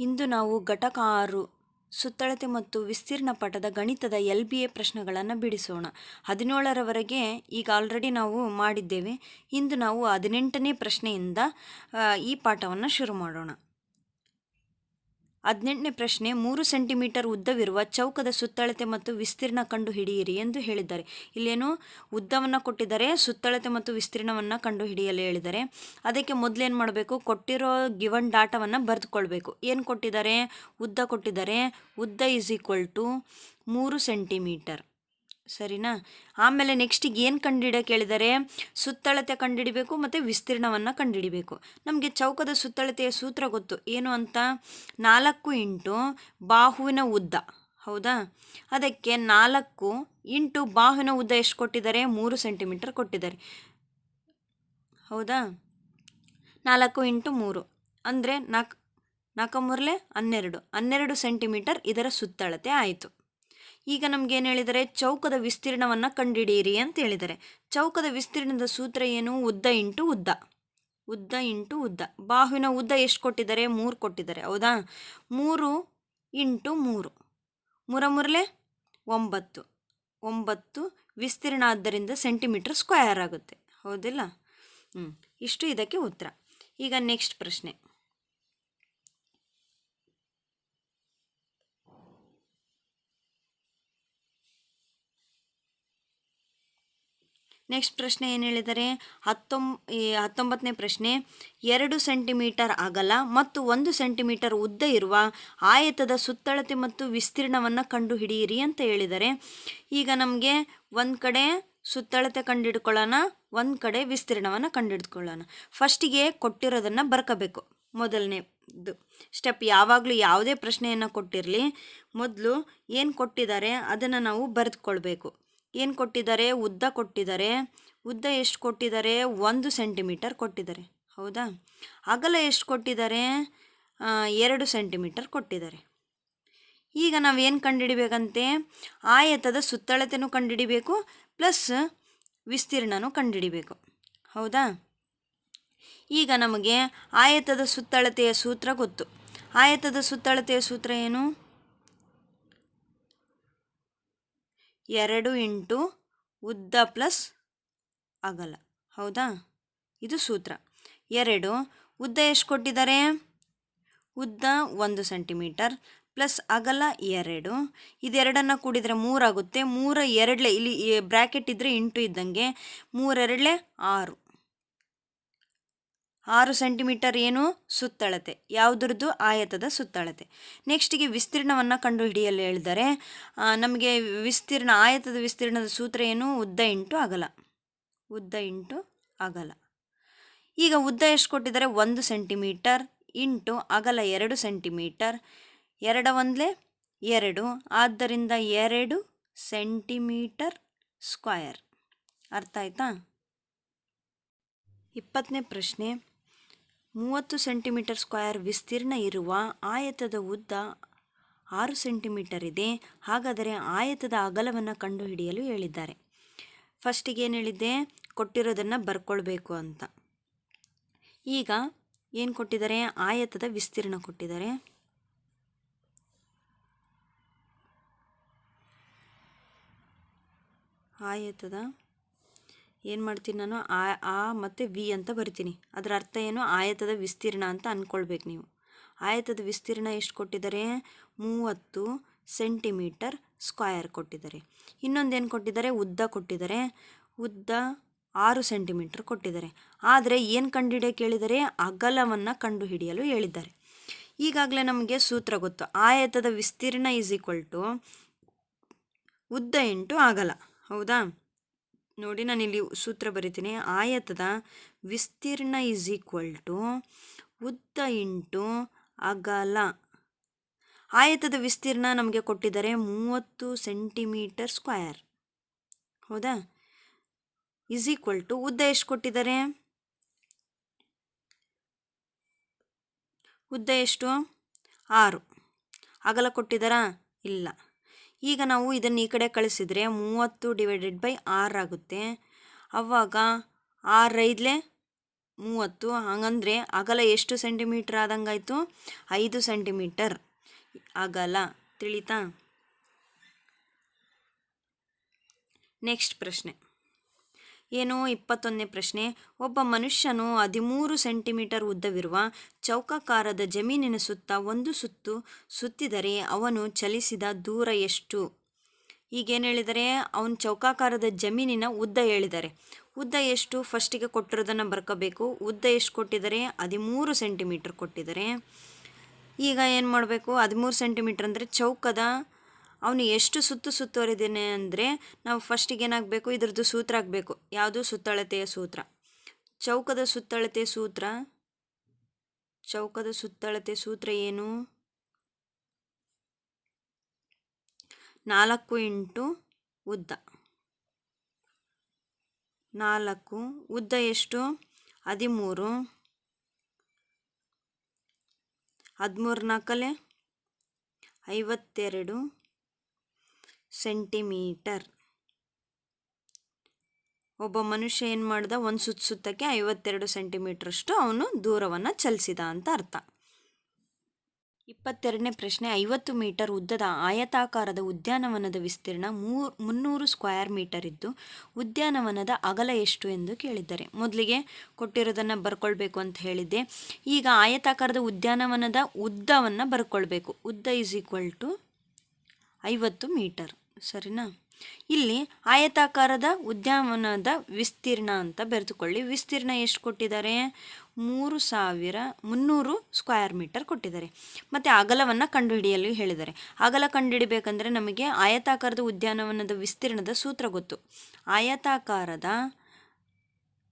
ಇಂದು ನಾವು ಘಟಕ ಆರು, ಸುತ್ತಳತೆ ಮತ್ತು ವಿಸ್ತೀರ್ಣ ಪಟದ ಗಣಿತದ ಎಲ್ ಬಿ ಎ ಪ್ರಶ್ನೆಗಳನ್ನು ಬಿಡಿಸೋಣ. ಹದಿನೇಳರವರೆಗೆ ಈಗ ಆಲ್ರೆಡಿ ನಾವು ಮಾಡಿದ್ದೇವೆ. ಇಂದು ನಾವು ಹದಿನೆಂಟನೇ ಪ್ರಶ್ನೆಯಿಂದ ಈ ಪಾಠವನ್ನು ಶುರು ಮಾಡೋಣ. ಹದಿನೆಂಟನೇ ಪ್ರಶ್ನೆ, ಮೂರು ಸೆಂಟಿಮೀಟರ್ ಉದ್ದವಿರುವ ಚೌಕದ ಸುತ್ತಳತೆ ಮತ್ತು ವಿಸ್ತೀರ್ಣ ಕಂಡು ಹಿಡಿಯಿರಿ ಎಂದು ಹೇಳಿದ್ದಾರೆ. ಇಲ್ಲೇನು? ಉದ್ದವನ್ನು ಕೊಟ್ಟಿದ್ದಾರೆ, ಸುತ್ತಳತೆ ಮತ್ತು ವಿಸ್ತೀರ್ಣವನ್ನು ಕಂಡು ಹಿಡಿಯಲು ಹೇಳಿದ್ದಾರೆ. ಅದಕ್ಕೆ ಮೊದಲೇನು ಮಾಡಬೇಕು? ಕೊಟ್ಟಿರೋ ಗಿವನ್ ಡಾಟಾವನ್ನು ಬರೆದುಕೊಳ್ಬೇಕು. ಏನು ಕೊಟ್ಟಿದ್ದಾರೆ? ಉದ್ದ ಕೊಟ್ಟಿದ್ದಾರೆ. ಉದ್ದ ಈಸ್ ಈಕ್ವಲ್ ಟು ಮೂರು ಸೆಂಟಿಮೀಟರ್. ಸರಿನಾ? ಆಮೇಲೆ ನೆಕ್ಸ್ಟಿಗೆ ಏನು ಕಂಡುಹಿಡಿಯೋಕೆ ಹೇಳಿದ್ದಾರೆ ಸುತ್ತಳತೆ ಕಂಡುಹಿಡಿಬೇಕು ಮತ್ತು ವಿಸ್ತೀರ್ಣವನ್ನು ಕಂಡುಹಿಡಿಬೇಕು ನಮಗೆ ಚೌಕದ ಸುತ್ತಳತೆಯ ಸೂತ್ರ ಗೊತ್ತು. ಏನು ಅಂತ? ನಾಲ್ಕು ಇಂಟು ಬಾಹುವಿನ ಉದ್ದ. ಹೌದಾ? ಅದಕ್ಕೆ ನಾಲ್ಕು ಇಂಟು ಬಾಹುವಿನ ಉದ್ದ ಎಷ್ಟು ಕೊಟ್ಟಿದ್ದಾರೆ? ಮೂರು ಸೆಂಟಿಮೀಟರ್ ಕೊಟ್ಟಿದ್ದಾರೆ. ಹೌದಾ? ನಾಲ್ಕು ಇಂಟು ಮೂರು. ಅಂದರೆ ನಾಲ್ಕು ನಾಲ್ಕು ಮೂರಲೆ ಹನ್ನೆರಡು. ಹನ್ನೆರಡು ಸೆಂಟಿಮೀಟರ್ ಇದರ ಸುತ್ತಳತೆ ಆಯಿತು. ಈಗ ನಮ್ಗೆ ಏನು ಹೇಳಿದರೆ, ಚೌಕದ ವಿಸ್ತೀರ್ಣವನ್ನು ಕಂಡುಹಿಡಿಯಿರಿ ಅಂತ ಹೇಳಿದ್ದಾರೆ ಚೌಕದ ವಿಸ್ತೀರ್ಣದ ಸೂತ್ರ ಏನು? ಉದ್ದ ಇಂಟು ಉದ್ದ. ಉದ್ದ ಇಂಟು ಉದ್ದ. ಬಾಹುವಿನ ಉದ್ದ ಎಷ್ಟು ಕೊಟ್ಟಿದ್ದಾರೆ ಮೂರು ಕೊಟ್ಟಿದ್ದಾರೆ ಹೌದಾ? ಮೂರು ಇಂಟು ಮೂರು. ಮೂರ ಮೂರಲೆ? ಒಂಬತ್ತು. ಒಂಬತ್ತು ವಿಸ್ತೀರ್ಣ ಆದ್ದರಿಂದ ಸೆಂಟಿಮೀಟರ್ ಸ್ಕ್ವಯರ್ ಆಗುತ್ತೆ. ಹೌದಿಲ್ಲ? ಹ್ಞೂ ಇಷ್ಟು ಇದಕ್ಕೆ ಉತ್ತರ. ಈಗ ನೆಕ್ಸ್ಟ್ ಪ್ರಶ್ನೆ. ನೆಕ್ಸ್ಟ್ ಪ್ರಶ್ನೆ ಏನು ಹೇಳಿದರೆ? ಹತ್ತೊಂ ಹತ್ತೊಂಬತ್ತನೇ ಪ್ರಶ್ನೆ. ಎರಡು ಸೆಂಟಿಮೀಟರ್ ಅಗಲ ಮತ್ತು ಒಂದು ಸೆಂಟಿಮೀಟರ್ ಉದ್ದ ಇರುವ ಆಯತದ ಸುತ್ತಳತೆ ಮತ್ತು ವಿಸ್ತೀರ್ಣವನ್ನು ಕಂಡುಹಿಡಿಯಿರಿ ಅಂತ ಹೇಳಿದರೆ, ಈಗ ನಮಗೆ ಒಂದು ಕಡೆ ಸುತ್ತಳತೆ ಕಂಡುಹಿಡ್ಕೊಳ್ಳೋಣ ಒಂದು ಕಡೆ ವಿಸ್ತೀರ್ಣವನ್ನು ಕಂಡುಹಿಡ್ಕೊಳ್ಳೋಣ ಫಸ್ಟಿಗೆ ಕೊಟ್ಟಿರೋದನ್ನು ಬರ್ಕೋಬೇಕು. ಮೊದಲನೇದು. ಸ್ಟೆಪ್ ಯಾವಾಗಲೂ ಯಾವುದೇ ಪ್ರಶ್ನೆಯನ್ನು ಕೊಟ್ಟಿರಲಿ. ಮೊದಲು ಏನು ಕೊಟ್ಟಿದ್ದಾರೆ? ಅದನ್ನು ನಾವು ಬರೆದುಕೊಳ್ಬೇಕು. ಏನು ಕೊಟ್ಟಿದ್ದಾರೆ? ಉದ್ದ ಕೊಟ್ಟಿದ್ದಾರೆ. ಉದ್ದ ಎಷ್ಟು ಕೊಟ್ಟಿದ್ದಾರೆ? ಒಂದು ಸೆಂಟಿಮೀಟರ್ ಕೊಟ್ಟಿದ್ದಾರೆ. ಹೌದಾ? ಅಗಲ ಎಷ್ಟು ಕೊಟ್ಟಿದ್ದಾರೆ? ಎರಡು ಸೆಂಟಿಮೀಟರ್ ಕೊಟ್ಟಿದ್ದಾರೆ. ಈಗ ನಾವೇನು ಕಂಡುಹಿಡಿಬೇಕಂತೆ ಆಯತದ ಸುತ್ತಳತೆನೂ ಕಂಡುಹಿಡಿಬೇಕು ಪ್ಲಸ್ ವಿಸ್ತೀರ್ಣನೂ ಕಂಡುಹಿಡಿಬೇಕು ಹೌದಾ? ಈಗ ನಮಗೆ ಆಯತದ ಸುತ್ತಳತೆಯ ಸೂತ್ರ ಗೊತ್ತು. ಆಯತದ ಸುತ್ತಳತೆಯ ಸೂತ್ರ ಏನು? ಎರಡು ಇಂಟು ಉದ್ದ ಪ್ಲಸ್ ಅಗಲ. ಹೌದಾ? ಇದು ಸೂತ್ರ. ಎರಡು, ಉದ್ದ ಎಷ್ಟು ಕೊಟ್ಟಿದ್ದಾರೆ? ಉದ್ದ ಒಂದು ಸೆಂಟಿಮೀಟರ್ ಪ್ಲಸ್ ಅಗಲ ಎರಡು. ಇದೆರಡನ್ನು ಕೂಡಿದರೆ ಮೂರಾಗುತ್ತೆ. ಮೂರ ಎರಡಲೆ, ಇಲ್ಲಿ ಬ್ರ್ಯಾಕೆಟ್ ಇದ್ದರೆ ಇಂಟು ಇದ್ದಂಗೆ ಮೂರೆರಡಲೆ ಆರು. ಆರು ಸೆಂಟಿಮೀಟರ್ ಏನು? ಸುತ್ತಳತೆ. ಯಾವುದ್ರದ್ದು? ಆಯತದ ಸುತ್ತಳತೆ. ನೆಕ್ಸ್ಟಿಗೆ ವಿಸ್ತೀರ್ಣವನ್ನು ಕಂಡುಹಿಡಿಯಲು ಹೇಳಿದ್ದಾರೆ ಆ, ನಮಗೆ ವಿಸ್ತೀರ್ಣ ಆಯತದ ವಿಸ್ತೀರ್ಣದ ಸೂತ್ರ ಏನು? ಉದ್ದ ಇಂಟು ಅಗಲ. ಉದ್ದ ಇಂಟು ಅಗಲ. ಈಗ ಉದ್ದ ಎಷ್ಟು ಕೊಟ್ಟಿದ್ದಾರೆ? ಒಂದು ಸೆಂಟಿಮೀಟರ್ ಇಂಟು ಅಗಲ ಎರಡು ಸೆಂಟಿಮೀಟರ್. ಎರಡ ಒಂದಲೇ ಎರಡು. ಆದ್ದರಿಂದ ಎರಡು ಸೆಂಟಿಮೀಟರ್ ಸ್ಕ್ವಯರ್. ಅರ್ಥ ಆಯ್ತಾ? ಇಪ್ಪತ್ತನೇ ಪ್ರಶ್ನೆ. ಮೂವತ್ತು ಸೆಂಟಿಮೀಟರ್ ಸ್ಕ್ವಯರ್ ವಿಸ್ತೀರ್ಣ ಇರುವ ಆಯತದ ಉದ್ದ ಆರು ಸೆಂಟಿಮೀಟರ್ ಇದೆ. ಹಾಗಾದರೆ ಆಯತದ ಅಗಲವನ್ನು ಕಂಡುಹಿಡಿಯಲು ಹೇಳಿದ್ದಾರೆ. ಫಸ್ಟಿಗೆ ಏನು ಹೇಳಿದ್ದೆ? ಕೊಟ್ಟಿರೋದನ್ನು ಬರ್ಕೊಳ್ಬೇಕು ಅಂತ. ಈಗ ಏನು ಕೊಟ್ಟಿದ್ದಾರೆ? ಆಯತದ ವಿಸ್ತೀರ್ಣ ಕೊಟ್ಟಿದ್ದಾರೆ. ಆಯತದ ಏನು ಮಾಡ್ತೀನಿ ನಾನು? ಆ ಆ ಮತ್ತು ವಿ ಅಂತ ಬರಿತೀನಿ. ಅದರ ಅರ್ಥ ಏನು? ಆಯತದ ವಿಸ್ತೀರ್ಣ ಅಂತ ಅಂದ್ಕೊಳ್ಬೇಕು ನೀವು. ಆಯತದ ವಿಸ್ತೀರ್ಣ ಎಷ್ಟು ಕೊಟ್ಟಿದ್ದಾರೆ? ಮೂವತ್ತು ಸೆಂಟಿಮೀಟರ್ ಸ್ಕ್ವಯರ್ ಕೊಟ್ಟಿದ್ದಾರೆ. ಇನ್ನೊಂದೇನು ಕೊಟ್ಟಿದ್ದಾರೆ? ಉದ್ದ ಕೊಟ್ಟಿದ್ದಾರೆ. ಉದ್ದ ಆರು ಸೆಂಟಿಮೀಟರ್ ಕೊಟ್ಟಿದ್ದಾರೆ. ಆದರೆ ಏನು ಕಂಡುಹಿಡಿಯೋ ಕೇಳಿದರೆ ಅಗಲವನ್ನು ಕಂಡುಹಿಡಿಯಲು ಹೇಳಿದ್ದಾರೆ. ಈಗಾಗಲೇ ನಮಗೆ ಸೂತ್ರ ಗೊತ್ತು. ಆಯತದ ವಿಸ್ತೀರ್ಣ ಈಸ್ ಈಕ್ವಲ್ ಟು ಉದ್ದ ಎಂಟು ಅಗಲ. ಹೌದಾ? ನೋಡಿ ನಾನು ಇಲ್ಲಿ ಸೂತ್ರ ಬರಿತೀನಿ. ಆಯತದ ವಿಸ್ತೀರ್ಣ ಈಸ್ ಈಕ್ವಲ್ ಟು ಉದ್ದ ಇಂಟು ಅಗಲ. ಆಯತದ ವಿಸ್ತೀರ್ಣ ನಮಗೆ ಕೊಟ್ಟಿದ್ದಾರೆ ಮೂವತ್ತು ಸೆಂಟಿಮೀಟರ್ ಸ್ಕ್ವಯರ್ ಹೌದಾ? ಈಸ್ ಈಕ್ವಲ್ ಟು ಉದ್ದ ಎಷ್ಟು ಕೊಟ್ಟಿದ್ದಾರೆ? ಉದ್ದ ಎಷ್ಟು? ಆರು. ಅಗಲ ಕೊಟ್ಟಿದ್ದಾರಾ? ಇಲ್ಲ. ಈಗ ನಾವು ಇದನ್ನು ಈ ಕಡೆ ಕಳಿಸಿದರೆ ಮೂವತ್ತು ಡಿವೈಡೆಡ್ ಬೈ ಆರ್ ಆಗುತ್ತೆ. ಅವಾಗ ಐದಲೆ ಮೂವತ್ತು. ಹಾಗಂದರೆ ಅಗಲ ಎಷ್ಟು ಸೆಂಟಿಮೀಟ್ರ್ ಆದಂಗಾಯಿತು? ಐದು ಸೆಂಟಿಮೀಟರ್ ಅಗಲ. ತಿಳಿತಾ? ನೆಕ್ಸ್ಟ್ ಪ್ರಶ್ನೆ. ಏನು ಇಪ್ಪತ್ತೊಂದನೇ ಪ್ರಶ್ನೆ. ಒಬ್ಬ ಮನುಷ್ಯನು ಹದಿಮೂರು ಸೆಂಟಿಮೀಟರ್ ಉದ್ದವಿರುವ ಚೌಕಾಕಾರದ ಜಮೀನಿನ ಸುತ್ತ ಒಂದು ಸುತ್ತು ಸುತ್ತಿದರೆ ಅವನು ಚಲಿಸಿದ ದೂರ ಎಷ್ಟು? ಈಗೇನು ಹೇಳಿದರೆ, ಅವನು ಚೌಕಾಕಾರದ ಜಮೀನಿನ ಉದ್ದ ಹೇಳಿದ್ದಾರೆ ಉದ್ದ ಎಷ್ಟು? ಫಸ್ಟಿಗೆ ಕೊಟ್ಟಿರೋದನ್ನು ಬರ್ಕೋಬೇಕು. ಉದ್ದ ಎಷ್ಟು ಕೊಟ್ಟಿದ್ದಾರೆ ಹದಿಮೂರು ಸೆಂಟಿಮೀಟರ್ ಕೊಟ್ಟಿದ್ದಾರೆ ಈಗ ಏನು ಮಾಡಬೇಕು? ಹದಿಮೂರು ಸೆಂಟಿಮೀಟ್ರ್ ಅಂದರೆ ಚೌಕದ ಅವನು ಎಷ್ಟು ಸುತ್ತು ಸುತ್ತುವರಿದೇನೆ ಅಂದರೆ ನಾವು ಫಸ್ಟಿಗೆ ಏನಾಗಬೇಕು? ಇದ್ರದ್ದು ಸೂತ್ರ ಆಗಬೇಕು. ಯಾವುದು? ಸುತ್ತಳತೆಯ ಸೂತ್ರ. ಚೌಕದ ಸುತ್ತಳತೆ ಸೂತ್ರ? ಚೌಕದ ಸುತ್ತಳತೆ ಸೂತ್ರ ಏನು? ನಾಲ್ಕು ಇಂಟು ಉದ್ದ. ನಾಲ್ಕು. ಉದ್ದ ಎಷ್ಟು? ಹದಿಮೂರು. ಹದಿಮೂರು ನಾಲ್ಕಲೆ ಐವತ್ತೆರಡು. ಸೆಂಟಿಮೀಟರ್. ಒಬ್ಬ ಮನುಷ್ಯ ಏನು ಮಾಡ್ದ? ಒಂದು ಸುತ್ತ ಸುತ್ತಕ್ಕೆ ಐವತ್ತೆರಡು ಸೆಂಟಿಮೀಟ್ರಷ್ಟು ಅವನು ದೂರವನ್ನು ಚಲಿಸಿದ ಅಂತ ಅರ್ಥ. ಇಪ್ಪತ್ತೆರಡನೇ ಪ್ರಶ್ನೆ, ಐವತ್ತು ಮೀಟರ್ ಉದ್ದದ ಆಯತಾಕಾರದ ಉದ್ಯಾನವನದ ವಿಸ್ತೀರ್ಣ ಮೂರು, ಮುನ್ನೂರು ಸ್ಕ್ವಯರ್ ಮೀಟರ್ ಇದ್ದು, ಉದ್ಯಾನವನದ ಅಗಲ ಎಷ್ಟು ಎಂದು ಕೇಳಿದ್ದಾರೆ. ಮೊದಲಿಗೆ ಕೊಟ್ಟಿರೋದನ್ನು ಬರ್ಕೊಳ್ಬೇಕು ಅಂತ ಹೇಳಿದ್ದೆ. ಈಗ ಆಯತಾಕಾರದ ಉದ್ಯಾನವನದ ಉದ್ದವನ್ನು ಬರ್ಕೊಳ್ಬೇಕು. ಉದ್ದ ಈಸ್ ಈಕ್ವಲ್ ಟು ಐವತ್ತು ಮೀಟರ್. ಸರಿನಾ? ಇಲ್ಲಿ ಆಯತಾಕಾರದ ಉದ್ಯಾನವನದ ವಿಸ್ತೀರ್ಣ ಅಂತ ಬೆರೆತುಕೊಳ್ಳಿ ವಿಸ್ತೀರ್ಣ ಎಷ್ಟು ಕೊಟ್ಟಿದ್ದಾರೆ? ಮೂರು ಸಾವಿರ ಮುನ್ನೂರು ಸ್ಕ್ವಯರ್ ಮೀಟರ್ ಕೊಟ್ಟಿದ್ದಾರೆ. ಮತ್ತು ಅಗಲವನ್ನು ಕಂಡುಹಿಡಿಯಲು ಹೇಳಿದ್ದಾರೆ. ಅಗಲ ಕಂಡುಹಿಡಿಬೇಕಂದ್ರೆ ನಮಗೆ ಆಯತಾಕಾರದ ಉದ್ಯಾನವನದ ವಿಸ್ತೀರ್ಣದ ಸೂತ್ರ ಗೊತ್ತು. ಆಯತಾಕಾರದ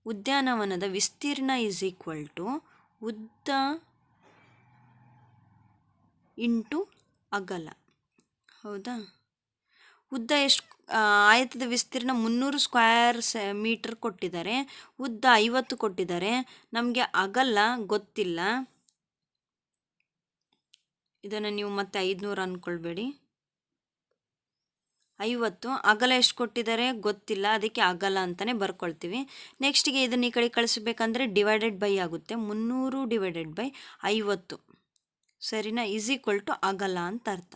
ಉದ್ಯಾನವನದ ವಿಸ್ತೀರ್ಣ ಈಸ್ ಈಕ್ವಲ್ ಟು ಉದ್ದ ಇಂಟು ಅಗಲ. ಹೌದಾ? ಉದ್ದ ಎಷ್ಟು ಆಯತದ ವಿಸ್ತೀರ್ಣ ಮುನ್ನೂರು ಸ್ಕ್ವಯರ್ ಸೆ ಮೀಟರ್ ಕೊಟ್ಟಿದ್ದಾರೆ. ಉದ್ದ ಐವತ್ತು ಕೊಟ್ಟಿದ್ದಾರೆ. ನಮಗೆ ಆಗಲ್ಲ ಗೊತ್ತಿಲ್ಲ. ಇದನ್ನು ನೀವು ಮತ್ತೆ ಐದುನೂರು ಅಂದ್ಕೊಳ್ಬೇಡಿ ಐವತ್ತು, ಅಗಲ ಎಷ್ಟು ಕೊಟ್ಟಿದ್ದಾರೆ ಗೊತ್ತಿಲ್ಲ. ಅದಕ್ಕೆ ಅಗಲ ಅಂತಲೇ ಬರ್ಕೊಳ್ತೀವಿ. ನೆಕ್ಸ್ಟಿಗೆ ಇದನ್ನು ಈ ಕಡೆ ಕಳಿಸ್ಬೇಕಂದ್ರೆ ಡಿವೈಡೆಡ್ ಬೈ ಆಗುತ್ತೆ. ಮುನ್ನೂರು ಡಿವೈಡೆಡ್ ಬೈ ಐವತ್ತು. ಸರಿನಾ? ಈಸ್ ಈಕ್ವಲ್ ಟು ಅಗಲ ಅಂತ ಅರ್ಥ.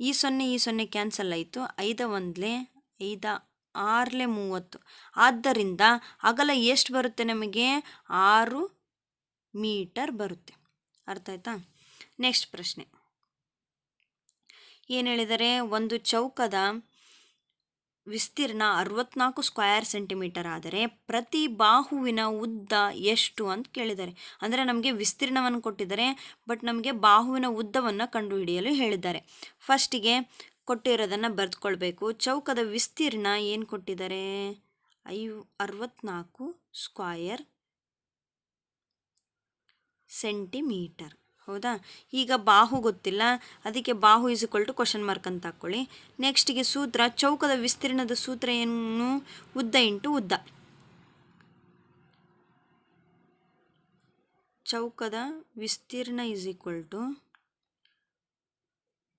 ಈ ಸೊನ್ನೆ ಈ ಸೊನ್ನೆ ಕ್ಯಾನ್ಸಲ್ ಆಯಿತು. ಐದ ಒಂದ್ಲೆ, ಐದ ಆರಲೆ ಮೂವತ್ತು. ಆದ್ದರಿಂದ ಅಗಲ ಎಷ್ಟು ಬರುತ್ತೆ ನಮಗೆ? ಆರು ಮೀಟರ್ ಬರುತ್ತೆ. ಅರ್ಥ ಆಯ್ತಾ? ನೆಕ್ಸ್ಟ್ ಪ್ರಶ್ನೆ. ಏನು ಹೇಳಿದರೆ, ಒಂದು ಚೌಕದ ವಿಸ್ತೀರ್ಣ ಅರವತ್ನಾಲ್ಕು ಸ್ಕ್ವಯರ್ ಸೆಂಟಿಮೀಟರ್ ಆದರೆ ಪ್ರತಿ ಬಾಹುವಿನ ಉದ್ದ ಎಷ್ಟು ಅಂತ ಕೇಳಿದ್ದಾರೆ. ಅಂದರೆ ನಮಗೆ ವಿಸ್ತೀರ್ಣವನ್ನು ಕೊಟ್ಟಿದ್ದಾರೆ ಬಟ್ ನಮಗೆ ಬಾಹುವಿನ ಉದ್ದವನ್ನು ಕಂಡುಹಿಡಿಯಲು ಹೇಳಿದ್ದಾರೆ. ಫಸ್ಟಿಗೆ ಕೊಟ್ಟಿರೋದನ್ನು ಬರೆದುಕೊಳ್ಬೇಕು. ಚೌಕದ ವಿಸ್ತೀರ್ಣ ಏನು ಕೊಟ್ಟಿದ್ದಾರೆ? ಐ ಅರವತ್ನಾಲ್ಕು ಸ್ಕ್ವಯರ್ ಸೆಂಟಿಮೀಟರ್ ಹೌದಾ? ಈಗ ಬಾಹು ಗೊತ್ತಿಲ್ಲ. ಅದಕ್ಕೆ ಬಾಹು ಇಕ್ವಲ್ ಟು ಕ್ವಶನ್ ಮಾರ್ಕ್ ಅಂತ ಹಾಕ್ಕೊಳ್ಳಿ. ನೆಕ್ಸ್ಟಿಗೆ ಸೂತ್ರ, ಚೌಕದ ವಿಸ್ತೀರ್ಣದ ಸೂತ್ರ ಏನು? ಉದ್ದ ಇಂಟು ಉದ್ದ. ಚೌಕದ ವಿಸ್ತೀರ್ಣ ಇಸ್ ಈಕ್ವಲ್ ಟು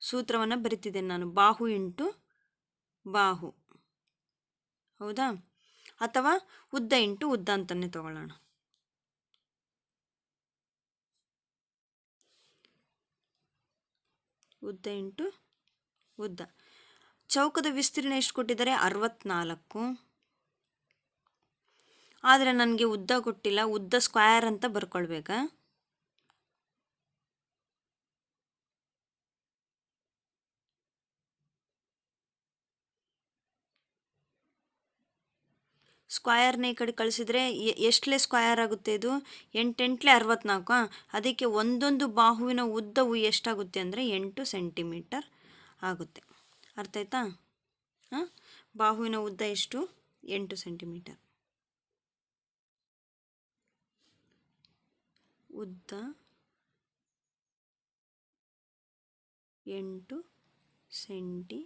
ಸೂತ್ರವನ್ನು ಬರಿತಿದ್ದೇನೆ ನಾನು. ಬಾಹು ಇಂಟು ಬಾಹು. ಹೌದಾ? ಅಥವಾ ಉದ್ದ ಇಂಟು ಉದ್ದ ಅಂತಲೇ ತಗೊಳ್ಳೋಣ. ಉದ್ದ ಇಂಟು ಉದ್ದ. ಚೌಕದ ವಿಸ್ತೀರ್ಣ ಎಷ್ಟು ಕೊಟ್ಟಿದ್ದಾರೆ? ಅರವತ್ನಾಲ್ಕು. ಆದರೆ ನನಗೆ ಉದ್ದ ಕೊಟ್ಟಿಲ್ಲ. ಉದ್ದ ಸ್ಕ್ವಯರ್ ಅಂತ ಬರ್ಕೊಳ್ಬೇಕಾ? ಸ್ಕ್ವಯರ್ನ ಈ ಕಡೆ ಕಳಿಸಿದರೆ ಎಷ್ಟಲೇ ಸ್ಕ್ವಯರ್ ಆಗುತ್ತೆ ಇದು? ಎಂಟೆಂಟ್ಲೆ ಅರವತ್ನಾಲ್ಕು ಅದಕ್ಕೆ ಒಂದೊಂದು ಬಾಹುವಿನ ಉದ್ದವು ಎಷ್ಟಾಗುತ್ತೆ ಅಂದರೆ ಎಂಟು ಸೆಂಟಿಮೀಟರ್ ಆಗುತ್ತೆ. ಅರ್ಥ ಆಯ್ತಾ? ಬಾಹುವಿನ ಉದ್ದ ಎಷ್ಟು? ಎಂಟು ಸೆಂಟಿಮೀಟರ್ ಉದ್ದ ಎಂಟು ಸೆಂಟಿಮೀಟರ್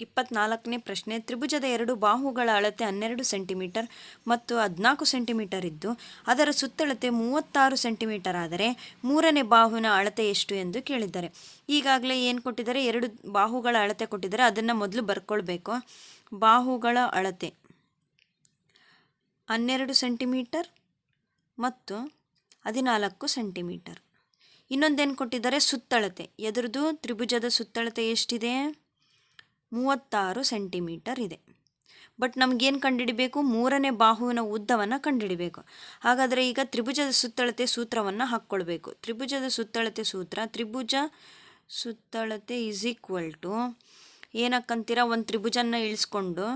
ಇಪ್ಪತ್ನಾಲ್ಕನೇ ಪ್ರಶ್ನೆ, ತ್ರಿಭುಜದ ಎರಡು ಬಾಹುಗಳ ಅಳತೆ ಹನ್ನೆರಡು ಸೆಂಟಿಮೀಟರ್ ಮತ್ತು ಹದಿನಾಲ್ಕು ಸೆಂಟಿಮೀಟರ್ ಇದ್ದು, ಅದರ ಸುತ್ತಳತೆ ಮೂವತ್ತಾರು ಸೆಂಟಿಮೀಟರ್ ಆದರೆ ಮೂರನೇ ಬಾಹುವಿನ ಅಳತೆ ಎಷ್ಟು ಎಂದು ಕೇಳಿದ್ದಾರೆ. ಈಗಾಗಲೇ ಏನು ಕೊಟ್ಟಿದ್ದಾರೆ? ಎರಡು ಬಾಹುಗಳ ಅಳತೆ ಕೊಟ್ಟಿದ್ದಾರೆ. ಅದನ್ನು ಮೊದಲು ಬರ್ಕೊಳ್ಬೇಕು. ಬಾಹುಗಳ ಅಳತೆ ಹನ್ನೆರಡು ಸೆಂಟಿಮೀಟರ್ ಮತ್ತು ಹದಿನಾಲ್ಕು ಸೆಂಟಿಮೀಟರ್. ಇನ್ನೊಂದೇನು ಕೊಟ್ಟಿದ್ದಾರೆ? ಸುತ್ತಳತೆ. ಎದುರದು ತ್ರಿಭುಜದ ಸುತ್ತಳತೆ ಎಷ್ಟಿದೆ? ಮೂವತ್ತಾರು ಸೆಂಟಿಮೀಟರ್ ಇದೆ. ಬಟ್ ನಮಗೇನು ಕಂಡುಹಿಡಿಬೇಕು ಮೂರನೇ ಬಾಹುವಿನ ಉದ್ದವನ್ನು ಕಂಡುಹಿಡಿಬೇಕು ಹಾಗಾದರೆ ಈಗ ತ್ರಿಭುಜದ ಸುತ್ತಳತೆ ಸೂತ್ರವನ್ನು ಹಾಕ್ಕೊಳ್ಬೇಕು. ತ್ರಿಭುಜದ ಸುತ್ತಳತೆ ಸೂತ್ರ, ತ್ರಿಭುಜ ಸುತ್ತಳತೆ ಈಸ್ ಈಕ್ವಲ್ ಟು ಏನಕ್ಕಂತೀರ? ಒಂದು ತ್ರಿಭುಜನ ಇಳಿಸ್ಕೊಂಡು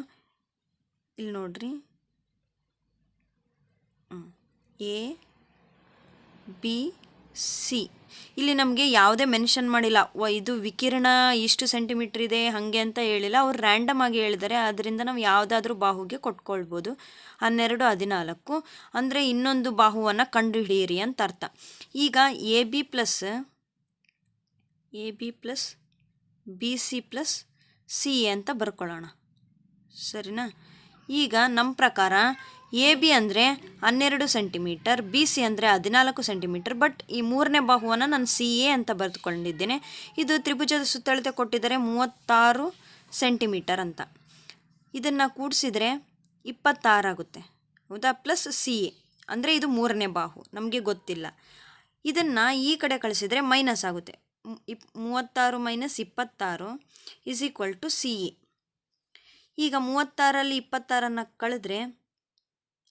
ಇಲ್ಲಿ ನೋಡ್ರಿ. ಎ ಬಿ ಸಿ ಇಲ್ಲಿ ನಮಗೆ ಯಾವುದೇ ಮೆನ್ಷನ್ ಮಾಡಿಲ್ಲ. ಇದು ವಿಕಿರಣ ಇಷ್ಟು ಸೆಂಟಿಮೀಟ್ರ್ ಇದೆ, ಹಾಗೆ ಅಂತ ಹೇಳಿಲ್ಲ. ಅವ್ರು ರ್ಯಾಂಡಮ್ ಆಗಿ ಹೇಳಿದ್ದಾರೆ. ಅದರಿಂದ ನಾವು ಯಾವುದಾದ್ರೂ ಬಾಹುಗೆ ಕೊಟ್ಕೊಳ್ಬೋದು. ಹನ್ನೆರಡು, ಹದಿನಾಲ್ಕು. ಅಂದರೆ ಇನ್ನೊಂದು ಬಾಹುವನ್ನು ಕಂಡುಹಿಡಿಯಿರಿ ಅಂತ ಅರ್ಥ. ಈಗ A B plus A B plus B C plus C A ಅಂತ ಬರ್ಕೊಳ್ಳೋಣ. ಸರಿನಾ? ಈಗ ನಮ್ಮ ಪ್ರಕಾರ ಎ ಬಿ ಅಂದರೆ ಹನ್ನೆರಡು ಸೆಂಟಿಮೀಟರ್ ಬಿ ಸಿ ಅಂದರೆ ಹದಿನಾಲ್ಕು ಸೆಂಟಿಮೀಟರ್ ಬಟ್ ಈ ಮೂರನೇ ಬಾಹುವನ್ನು ನಾನು ಸಿ ಎ ಅಂತ ಬರೆದುಕೊಂಡಿದ್ದೇನೆ. ಇದು ತ್ರಿಭುಜದ ಸುತ್ತಳತೆ ಕೊಟ್ಟಿದ್ದಾರೆ ಮೂವತ್ತಾರು ಸೆಂಟಿಮೀಟರ್ ಅಂತ. ಇದನ್ನು ಕೂಡಿಸಿದರೆ ಇಪ್ಪತ್ತಾರಾಗುತ್ತೆ ಹೌದಾ? ಪ್ಲಸ್ ಸಿ ಎ ಅಂದರೆ ಇದು ಮೂರನೇ ಬಾಹು. ನಮಗೆ ಗೊತ್ತಿಲ್ಲ. ಇದನ್ನು ಈ ಕಡೆ ಕಳಿಸಿದರೆ ಮೈನಸ್ ಆಗುತ್ತೆ. ಇಪ್ ಮೂವತ್ತಾರು ಮೈನಸ್ ಇಪ್ಪತ್ತಾರು is equal to C A ಈಗ ಮೂವತ್ತಾರಲ್ಲಿ ಇಪ್ಪತ್ತಾರನ್ನು ಕಳೆದ್ರೆ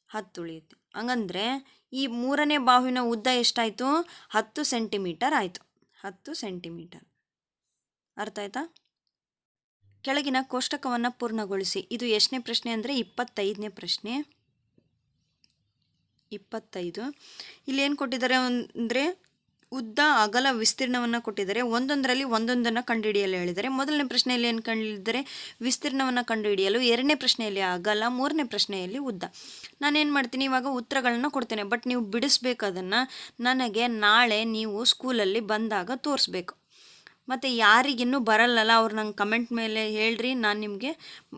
ಹತ್ತು ಉಳಿಯುತ್ತೆ ಹಂಗಂದ್ರೆ ಈ ಮೂರನೇ ಬಾಹುವಿನ ಉದ್ದ ಎಷ್ಟಾಯಿತು? ಹತ್ತು ಸೆಂಟಿಮೀಟರ್ ಆಯಿತು. ಹತ್ತು ಸೆಂಟಿಮೀಟರ್. ಅರ್ಥ ಆಯ್ತಾ? ಕೆಳಗಿನ ಕೋಷ್ಟಕವನ್ನು ಪೂರ್ಣಗೊಳಿಸಿ. ಇದು ಎಷ್ಟನೇ ಪ್ರಶ್ನೆ ಅಂದರೆ ಇಪ್ಪತ್ತೈದನೇ ಪ್ರಶ್ನೆ. ಇಪ್ಪತ್ತೈದು. ಏನು ಕೊಟ್ಟಿದ್ದಾರೆ ಅಂದರೆ ಉದ್ದ ಅಗಲ ವಿಸ್ತೀರ್ಣವನ್ನು ಕೊಟ್ಟಿದ್ದಾರೆ. ಒಂದೊಂದರಲ್ಲಿ ಒಂದೊಂದನ್ನು ಕಂಡುಹಿಡಿಯಲು ಹೇಳಿದ್ದಾರೆ. ಮೊದಲನೇ ಪ್ರಶ್ನೆಯಲ್ಲಿ ಏನು ಕಂಡುಹಿಡಿದರೆ ವಿಸ್ತೀರ್ಣವನ್ನು ಕಂಡುಹಿಡಿಯಲು ಎರಡನೇ ಪ್ರಶ್ನೆಯಲ್ಲಿ ಅಗಲ, ಮೂರನೇ ಪ್ರಶ್ನೆಯಲ್ಲಿ ಉದ್ದ. ನಾನೇನು ಮಾಡ್ತೀನಿ? ಇವಾಗ ಉತ್ತರಗಳನ್ನ ಕೊಡ್ತೇನೆ. ಬಟ್ ನೀವು ಬಿಡಿಸ್ಬೇಕು ಅದನ್ನು ನನಗೆ ನಾಳೆ ನೀವು ಸ್ಕೂಲಲ್ಲಿ ಬಂದಾಗ ತೋರಿಸ್ಬೇಕು. ಮತ್ತು ಯಾರಿಗಿನ್ನೂ ಬರಲ್ಲಲ್ಲ? ಅವ್ರು ನಂಗೆ ಕಮೆಂಟ್ ಮೇಲೆ ಹೇಳ್ರಿ. ನಾನು ನಿಮಗೆ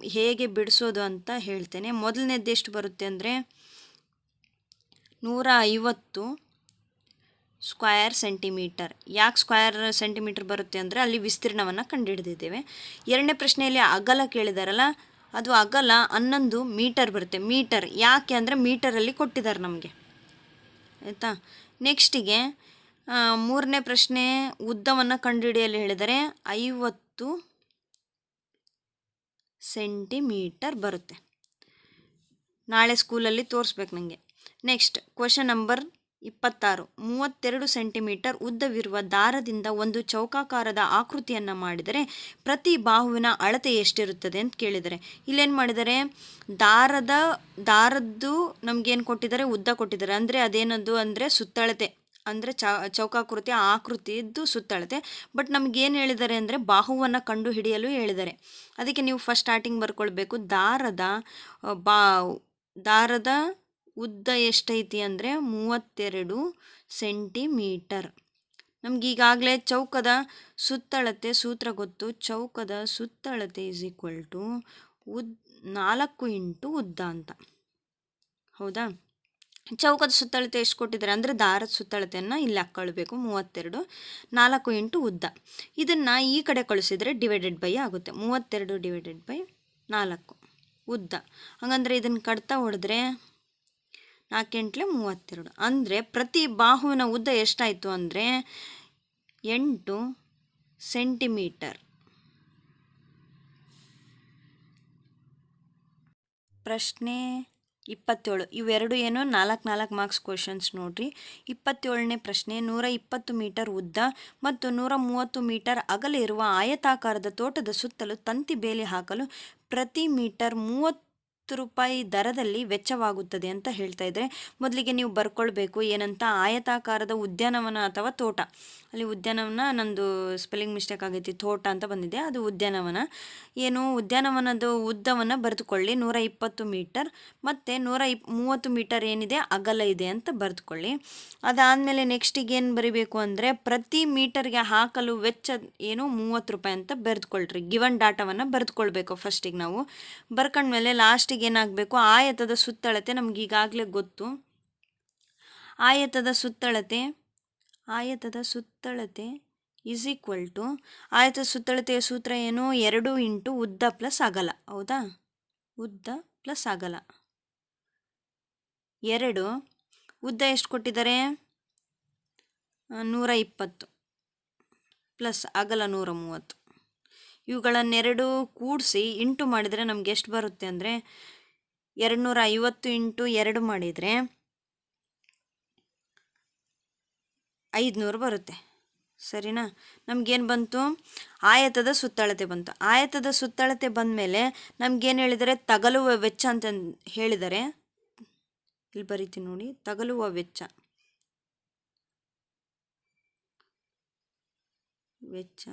ಹೇಗೆ ಬಿಡಿಸೋದು ಅಂತ ಹೇಳ್ತೇನೆ. ಮೊದಲನೇದ್ದು ಎಷ್ಟು ಬರುತ್ತೆ ಅಂದರೆ ನೂರ ಐವತ್ತು ಸ್ಕ್ವಯರ್ ಸೆಂಟಿಮೀಟರ್ ಯಾಕೆ ಸ್ಕ್ವಯರ್ ಸೆಂಟಿಮೀಟರ್ ಬರುತ್ತೆ ಅಂದರೆ ಅಲ್ಲಿ ವಿಸ್ತೀರ್ಣವನ್ನು ಕಂಡುಹಿಡಿದಿದ್ದೇವೆ ಎರಡನೇ ಪ್ರಶ್ನೆಯಲ್ಲಿ ಅಗಲ ಕೇಳಿದಾರಲ್ಲ, ಅದು ಅಗಲ ಹನ್ನೊಂದು ಮೀಟರ್ ಬರುತ್ತೆ. ಮೀಟರ್ ಯಾಕೆ ಅಂದರೆ ಮೀಟರಲ್ಲಿ ಕೊಟ್ಟಿದ್ದಾರೆ ನಮಗೆ. ಆಯಿತಾ? ನೆಕ್ಸ್ಟಿಗೆ ಮೂರನೇ ಪ್ರಶ್ನೆ ಉದ್ದವನ್ನು ಕಂಡುಹಿಡಿಯಲು ಹೇಳಿದರೆ ಐವತ್ತು ಸೆಂಟಿಮೀಟರ್ ಬರುತ್ತೆ. ನಾಳೆ ಸ್ಕೂಲಲ್ಲಿ ತೋರಿಸ್ಬೇಕು ನನಗೆ ನೆಕ್ಸ್ಟ್ ಕ್ವಶನ್ ನಂಬರ್ ಇಪ್ಪತ್ತಾರು. ಮೂವತ್ತೆರಡು ಸೆಂಟಿಮೀಟರ್ ಉದ್ದವಿರುವ ದಾರದಿಂದ ಒಂದು ಚೌಕಾಕಾರದ ಆಕೃತಿಯನ್ನು ಮಾಡಿದರೆ ಪ್ರತಿ ಬಾಹುವಿನ ಅಳತೆ ಎಷ್ಟಿರುತ್ತದೆ ಅಂತ ಕೇಳಿದರೆ. ಇಲ್ಲೇನು ಮಾಡಿದರೆ? ದಾರದ, ದಾರದ್ದು ನಮಗೇನು ಕೊಟ್ಟಿದ್ದಾರೆ? ಉದ್ದ ಕೊಟ್ಟಿದ್ದಾರೆ. ಅಂದರೆ ಅದೇನದು ಅಂದರೆ ಸುತ್ತಳತೆ. ಅಂದರೆ ಚ ಚೌಕಾಕೃತಿ ಆಕೃತಿಯದ್ದು ಸುತ್ತಳತೆ. ಬಟ್ ನಮಗೇನು ಹೇಳಿದ್ದಾರೆ ಅಂದರೆ ಬಾಹುವನ್ನು ಕಂಡು ಹಿಡಿಯಲು ಹೇಳಿದ್ದಾರೆ ಅದಕ್ಕೆ ನೀವು ಫಸ್ಟ್ ಸ್ಟಾರ್ಟಿಂಗ್ ಬರ್ಕೊಳ್ಬೇಕು. ದಾರದ, ಬಾ, ದಾರದ ಉದ್ದ ಎಷ್ಟೈತಿ ಅಂದರೆ ಮೂವತ್ತೆರಡು ಸೆಂಟಿಮೀಟರ್. ನಮಗೀಗಾಗಲೇ ಚೌಕದ ಸುತ್ತಳತೆ ಸೂತ್ರ ಗೊತ್ತು. ಚೌಕದ ಸುತ್ತಳತೆ ಇಸ್ ಈಕ್ವಲ್ ಟು ಉದ್ ನಾಲ್ಕು ಇಂಟು ಉದ್ದ ಅಂತ. ಹೌದಾ? ಚೌಕದ ಸುತ್ತಳತೆ ಎಷ್ಟು ಕೊಟ್ಟಿದ್ದಾರೆ ಅಂದರೆ ದಾರದ ಸುತ್ತಳತೆಯನ್ನು ಇಲ್ಲಿ ಹಾಕ್ಕೊಳ್ಬೇಕು ಮೂವತ್ತೆರಡು ನಾಲ್ಕು ಇಂಟು ಉದ್ದ. ಇದನ್ನು ಈ ಕಡೆ ಕಳಿಸಿದರೆ ಡಿವೈಡೆಡ್ ಬೈ ಆಗುತ್ತೆ. ಮೂವತ್ತೆರಡು ಡಿವೈಡೆಡ್ ಬೈ ನಾಲ್ಕು ಉದ್ದ. ಹಾಗಂದ್ರೆ ಇದನ್ನು ಕಡ್ತಾ ಹೊಡೆದ್ರೆ ನಾಲ್ಕೆಂಟ್ಲೆ ಮೂವತ್ತೆರಡು. ಅಂದರೆ ಪ್ರತಿ ಬಾಹುವಿನ ಉದ್ದ ಎಷ್ಟಾಯಿತು ಅಂದರೆ ಎಂಟು ಸೆಂಟಿಮೀಟರ್. ಪ್ರಶ್ನೆ ಇಪ್ಪತ್ತೇಳು. ಇವೆರಡು ಏನು? ನಾಲ್ಕು ನಾಲ್ಕು ಮಾರ್ಕ್ಸ್ ಕ್ವಶನ್ಸ್ ನೋಡ್ರಿ. ಇಪ್ಪತ್ತೇಳನೇ ಪ್ರಶ್ನೆ, ನೂರ ಇಪ್ಪತ್ತು ಮೀಟರ್ ಉದ್ದ ಮತ್ತು ನೂರ ಮೂವತ್ತು ಮೀಟರ್ ಅಗಲ ಇರುವ ಆಯತಾಕಾರದ ತೋಟದ ಸುತ್ತಲೂ ತಂತಿ ಬೇಲಿ ಹಾಕಲು ಪ್ರತಿ ಮೀಟರ್ ಮೂವತ್ತು ರೂಪಾಯಿ ದರದಲ್ಲಿ ವೆಚ್ಚವಾಗುತ್ತದೆ ಅಂತ ಹೇಳ್ತಾ ಇದ್ದಾರೆ ಮೊದಲಿಗೆ ನೀವು ಬರ್ಕೊಳ್ಬೇಕು ಏನಂತ ಆಯತಾಕಾರದ ಉದ್ಯಾನವನ ಅಥವಾ ತೋಟ. ಅಲ್ಲಿ ಉದ್ಯಾನವನ ನಂದು ಸ್ಪೆಲ್ಲಿಂಗ್ ಮಿಸ್ಟೇಕ್ ಆಗೈತಿ, ತೋಟ ಅಂತ ಬಂದಿದೆ, ಅದು ಉದ್ಯಾನವನ. ಏನು ಉದ್ಯಾನವನದ ಉದ್ದವನ್ನು ಬರೆದುಕೊಳ್ಳಿ ನೂರ ಇಪ್ಪತ್ತು ಮೀಟರ್, ಮತ್ತು ನೂರ ಇಪ್ ಮೂವತ್ತು ಮೀಟರ್ ಏನಿದೆ, ಅಗಲ ಇದೆ ಅಂತ ಬರೆದುಕೊಳ್ಳಿ. ಅದಾದಮೇಲೆ ನೆಕ್ಸ್ಟಿಗೆ ಏನು ಬರಿಬೇಕು ಅಂದರೆ, ಪ್ರತಿ ಮೀಟರ್ಗೆ ಹಾಕಲು ವೆಚ್ಚ ಏನು, ಮೂವತ್ತು ರೂಪಾಯಿ ಅಂತ ಬರೆದುಕೊಳ್ರಿ. ಗಿವನ್ ಡಾಟಾವನ್ನು ಬರೆದುಕೊಳ್ಬೇಕು ಫಸ್ಟಿಗೆ ನಾವು. ಬರ್ಕೊಂಡ್ಮೇಲೆ ಲಾಸ್ಟಿಗೆ ಏನಾಗಬೇಕು, ಆಯತದ ಸುತ್ತಳತೆ ನಮ್ಗೆ ಈಗಾಗಲೇ ಗೊತ್ತು. ಆಯತದ ಸುತ್ತಳತೆ ಆಯತದ ಸುತ್ತಳತೆ ಇಸ್ ಈಕ್ವಲ್ ಟು ಆಯತದ ಸುತ್ತಳತೆಯ ಸೂತ್ರ ಏನು? ಎರಡು ಇಂಟು ಉದ್ದ ಪ್ಲಸ್ ಅಗಲ. ಹೌದಾ? ಉದ್ದ ಪ್ಲಸ್ ಅಗಲ. ಎರಡು. ಉದ್ದ ಎಷ್ಟು ಕೊಟ್ಟಿದ್ದಾರೆ? ನೂರ ಇಪ್ಪತ್ತು ಪ್ಲಸ್ ಅಗಲ ನೂರ ಮೂವತ್ತು. ಇವುಗಳನ್ನೆರಡು ಕೂಡಿಸಿ ಇಂಟು ಮಾಡಿದರೆ ನಮ್ಗೆ ಎಷ್ಟು ಬರುತ್ತೆ ಅಂದರೆ ಎರಡು ನೂರ ಐವತ್ತು ಇಂಟು ಎರಡು ಮಾಡಿದರೆ ಐದುನೂರು ಬರುತ್ತೆ. ಸರಿನಾ? ನಮಗೇನು ಬಂತು? ಆಯತದ ಸುತ್ತಳತೆ ಬಂತು. ಆಯತದ ಸುತ್ತಳತೆ ಬಂದ ಮೇಲೆ ನಮಗೇನು ಹೇಳಿದರೆ? ತಗಲುವ ವೆಚ್ಚ ಅಂತ ಹೇಳಿದರೆ. ಇಲ್ಲಿ ಬರೀತೀನಿ ನೋಡಿ. ತಗಲುವ ವೆಚ್ಚ. ವೆಚ್ಚ?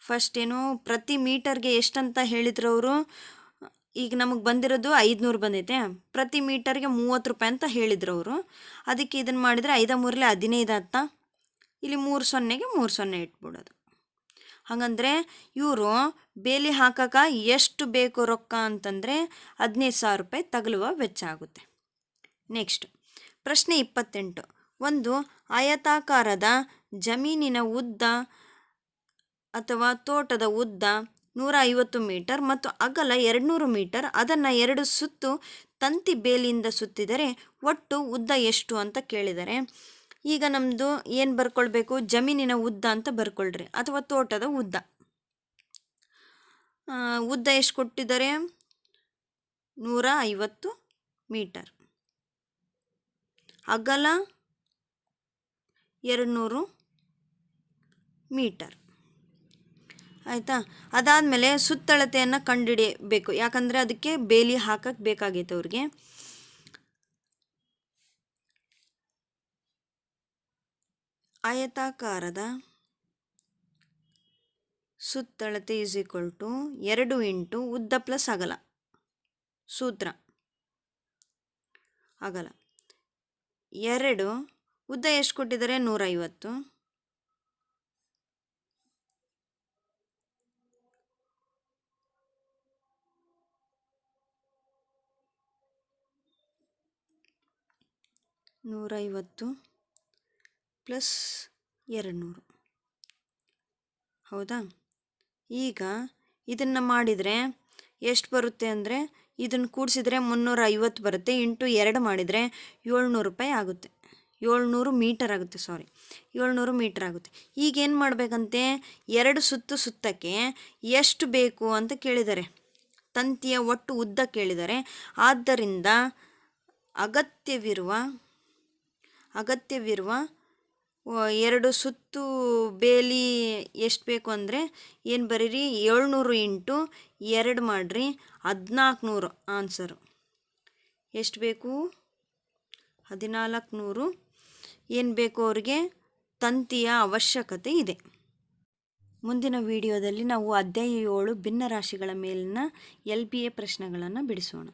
ಫಸ್ಟ್ ಏನು ಪ್ರತಿ ಮೀಟರ್ಗೆ ಎಷ್ಟಂತ ಹೇಳಿದ್ರು ಅವರು? ಈಗ ನಮಗೆ ಬಂದಿರೋದು ಐದುನೂರು ಬಂದೈತೆ. ಪ್ರತಿ ಮೀಟರ್ಗೆ ಮೂವತ್ತು ರೂಪಾಯಿ ಅಂತ ಹೇಳಿದ್ರು ಅವರು. ಅದಕ್ಕೆ ಇದನ್ನು ಮಾಡಿದರೆ ಐದ ಮೂರಲೆ ಹದಿನೈದು ಆತ ಇಲ್ಲಿ ಮೂರು ಸೊನ್ನೆಗೆ ಮೂರು ಸೊನ್ನೆ ಇಟ್ಬಿಡೋದು. ಹಾಗಂದರೆ ಇವರು ಬೇಲಿ ಹಾಕಕ್ಕೆ ಎಷ್ಟು ಬೇಕು ರೊಕ್ಕ ಅಂತಂದರೆ ಹದಿನೈದು ಸಾವಿರ ರೂಪಾಯಿ ತಗಲುವ ವೆಚ್ಚ ಆಗುತ್ತೆ. ನೆಕ್ಸ್ಟ್, ಪ್ರಶ್ನೆ ಇಪ್ಪತ್ತೆಂಟು. ಒಂದು ಆಯತಾಕಾರದ ಜಮೀನಿನ ಉದ್ದ ಅಥವಾ ತೋಟದ ಉದ್ದ ನೂರ ಐವತ್ತು ಮೀಟರ್ ಮತ್ತು ಅಗಲ ಎರಡುನೂರು ಮೀಟರ್. ಅದನ್ನು ಎರಡು ಸುತ್ತು ತಂತಿ ಬೇಲಿಯಿಂದ ಸುತ್ತಿದರೆ ಒಟ್ಟು ಉದ್ದ ಎಷ್ಟು ಅಂತ ಕೇಳಿದ್ದಾರೆ ಈಗ ನಮ್ಮದು ಏನು ಬರ್ಕೊಳ್ಬೇಕು? ಜಮೀನಿನ ಉದ್ದ ಅಂತ ಬರ್ಕೊಳ್ರಿ, ಅಥವಾ ತೋಟದ ಉದ್ದ. ಉದ್ದ ಎಷ್ಟು ಕೊಟ್ಟಿದ್ದಾರೆ? ನೂರ ಐವತ್ತು ಮೀಟರ್. ಅಗಲ ಎರಡುನೂರು ಮೀಟರ್. ಆಯಿತಾ? ಅದಾದಮೇಲೆ ಸುತ್ತಳತೆಯನ್ನು ಕಂಡುಹಿಡಿಯಬೇಕು ಯಾಕಂದರೆ ಅದಕ್ಕೆ ಬೇಲಿ ಹಾಕಕ್ಕೆ ಬೇಕಾಗೈತೆ ಅವ್ರಿಗೆ. ಆಯತಾಕಾರದ ಸುತ್ತಳತೆ ಈಸ್ ಈಕ್ವಲ್ ಟು ಎರಡು ಇಂಟು ಉದ್ದ ಪ್ಲಸ್ ಅಗಲ. ಸೂತ್ರ. ಅಗಲ. ಎರಡು, ಉದ್ದ ಎಷ್ಟು ಕೊಟ್ಟಿದ್ದಾರೆ? ನೂರೈವತ್ತು. ನೂರೈವತ್ತು ಪ್ಲಸ್ ಎರಡು ನೂರು ಹೌದಾ? ಈಗ ಇದನ್ನು ಮಾಡಿದರೆ ಎಷ್ಟು ಬರುತ್ತೆ ಅಂದರೆ ಇದನ್ನು ಕೂಡಿಸಿದ್ರೆ ಮುನ್ನೂರ ಐವತ್ತು ಬರುತ್ತೆ, ಇಂಟು ಎರಡು ಮಾಡಿದರೆ ಏಳ್ನೂರು ರೂಪಾಯಿ ಆಗುತ್ತೆ. ಏಳ್ನೂರು ಮೀಟರ್ ಆಗುತ್ತೆ ಸಾರಿ ಏಳ್ನೂರು ಮೀಟರ್ ಆಗುತ್ತೆ. ಈಗ ಏನು ಮಾಡಬೇಕಂತೆ? ಎರಡು ಸುತ್ತು ಸುತ್ತಕ್ಕೆ ಎಷ್ಟು ಬೇಕು ಅಂತ ಕೇಳಿದ್ದಾರೆ. ತಂತಿಯ ಒಟ್ಟು ಉದ್ದ ಕೇಳಿದ್ದಾರೆ. ಆದ್ದರಿಂದ ಅಗತ್ಯವಿರುವ ಅಗತ್ಯವಿರುವ ಎರಡು ಸುತ್ತು ಬೇಲಿ ಎಷ್ಟು ಬೇಕು ಅಂದರೆ ಏನು ಬರೀರಿ? ಏಳ್ನೂರು ಇಂಟು ಎರಡು ಮಾಡಿರಿ ಹದಿನಾಲ್ಕು ನೂರು ಆನ್ಸರು ಎಷ್ಟು ಬೇಕು? ಹದಿನಾಲ್ಕು ನೂರು ಏನು ಬೇಕು ಅವರಿಗೆ? ತಂತಿಯ ಅವಶ್ಯಕತೆ ಇದೆ. ಮುಂದಿನ ವಿಡಿಯೋದಲ್ಲಿ ನಾವು ಅಧ್ಯಾಯ ಏಳು ಭಿನ್ನ ರಾಶಿಗಳ ಮೇಲಿನ ಎಲ್ ಬಿ ಎ ಪ್ರಶ್ನೆಗಳನ್ನು ಬಿಡಿಸೋಣ.